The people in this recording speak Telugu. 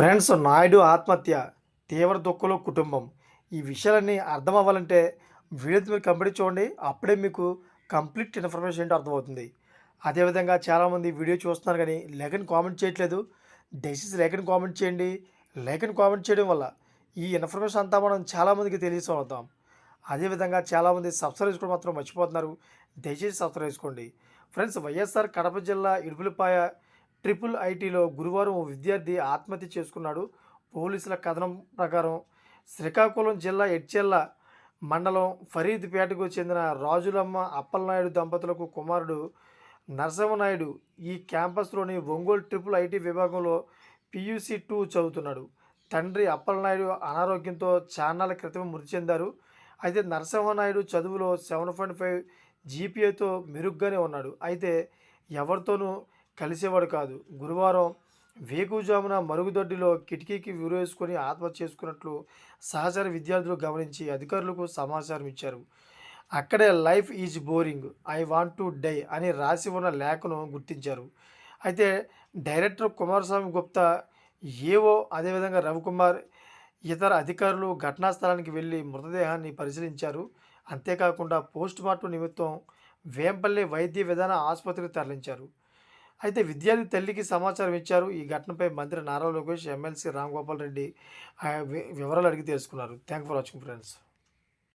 ఫ్రెండ్స్ నాయుడు ఆత్మహత్య తీవ్ర దుఃఖంలో కుటుంబం. ఈ విషయాలన్నీ అర్థం అవ్వాలంటే వీడియో మీరు కంప్లీట్ చూడండి. అప్పుడే మీకు కంప్లీట్ ఇన్ఫర్మేషన్ ఏంటో అర్థమవుతుంది. అదేవిధంగా చాలామంది వీడియో చూస్తున్నారు కానీ లేఖని కామెంట్ చేయట్లేదు. దయచేసి లేఖని కామెంట్ చేయండి. లేఖని కామెంట్ చేయడం వల్ల ఈ ఇన్ఫర్మేషన్ అంతా మనం చాలామందికి తెలియజేస్తాం అదేవిధంగా చాలామంది సబ్స్క్రైబ్ చేసుకోవడం మాత్రం మర్చిపోతున్నారు. దయచేసి సబ్స్క్రైబ్ చేసుకోండి. ఫ్రెండ్స్ వైఎస్ఆర్ కడప జిల్లా ఇడుపులపాయ ట్రిపుల్ ఐటీలో గురువారం ఓ విద్యార్థి ఆత్మహత్య చేసుకున్నాడు. పోలీసుల కథనం ప్రకారం శ్రీకాకుళం జిల్లా ఎడ్చెల్ల మండలం ఫరీద్పేటకు చెందిన రాజులమ్మ అప్పలనాయుడు దంపతులకు కుమారుడు నరసింహనాయుడు ఈ క్యాంపస్లోని ఒంగోలు ట్రిపుల్ ఐటీ విభాగంలో పియూసీ టూ చదువుతున్నాడు. తండ్రి అప్పలనాయుడు అనారోగ్యంతో చాన్నాళ్ళ క్రితం మృతి చెందారు. అయితే నరసింహనాయుడు చదువులో సెవెన్ పాయింట్ ఫైవ్ జీపీఏతో మెరుగ్గానే ఉన్నాడు. అయితే ఎవరితోనూ కలిసేవాడు కాదు. గురువారం వేకుజామున మరుగుదొడ్డిలో కిటికీకి విరువేసుకొని ఆత్మహత్య చేసుకున్నట్లు సహచర విద్యార్థులు గమనించి అధికారులకు సమాచారం ఇచ్చారు. అక్కడే life is boring I want to die అని రాసి ఉన్న లేఖను గుర్తించారు. అయితే డైరెక్టర్ కుమారస్వామి గుప్తా ఏవో అదేవిధంగా రవికుమార్ ఇతర అధికారులు ఘటనా స్థలానికి వెళ్ళి మృతదేహాన్ని పరిశీలించారు. అంతేకాకుండా పోస్ట్ మార్టం నిమిత్తం వేంపల్లి వైద్య విధాన ఆసుపత్రికి తరలించారు. అయితే విద్యార్థి తల్లికి సమాచారం ఇచ్చారు. ఈ ఘటనపై మంత్రి నారా లోకేష్ ఎమ్మెల్సీ రామ్ గోపాల్ రెడ్డి వి- వివరాలు అడిగి తెలుసుకున్నారు. Thank for watching friends